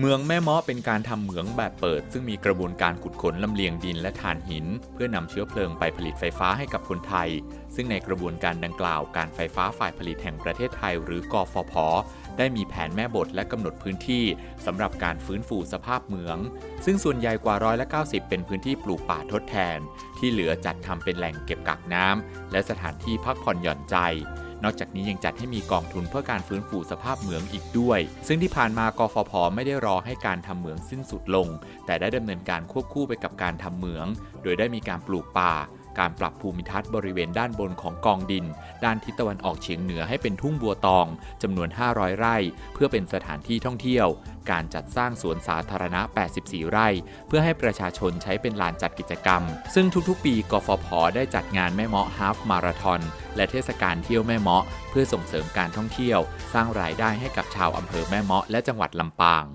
เมืองแม่เมาะเป็นการทำเหมืองแบบเปิด ซึ่งมีกระบวนการขุดขนลำเลียงดินและถ่านหิน เพื่อนำเชื้อเพลิงไปผลิตไฟฟ้าให้กับคนไทย ซึ่งในกระบวนการดังกล่าวการไฟฟ้าฝ่ายผลิตแห่งประเทศไทย หรือกฟผได้มีแผนแม่บทและกำหนดพื้นที่สำหรับการฟื้นฟูสภาพเมือง ซึ่งส่วนใหญ่กว่าร้อยละ90 เป็นพื้นที่ปลูกป่าทดแทน ที่เหลือจัดทำเป็นแหล่งเก็บกักน้ำและสถานที่พักผ่อนหย่อนใจ นอกจากนี้ยังจัดให้มีกองทุนเพื่อการฟื้นฟูสภาพเหมืองอีกด้วย ซึ่งที่ผ่านมากฟผไม่ได้รอให้การทำเหมืองสิ้นสุดลง แต่ได้ดำเนินการควบคู่ไปกับการทำเหมือง โดยได้มีการปลูกป่า การปรับภูมิทัศน์บริเวณด้านบนของกองดิน ด้านทิศตะวันออกเฉียงเหนือให้เป็นทุ่งบัวตองจำนวน 500 ไร่ เพื่อเป็นสถานที่ท่องเที่ยว การจัดสร้างสวนสาธารณะ 84 ไร่ เพื่อให้ประชาชนใช้เป็นลานจัดกิจกรรม ซึ่งทุกๆ ปีกฟผได้จัดงานแม่เมาะฮาฟมาราทอนและเทศกาลเที่ยวแม่เมาะ เพื่อส่งเสริมการท่องเที่ยว สร้างรายได้ให้กับชาวอำเภอแม่เมาะและจังหวัดลำปาง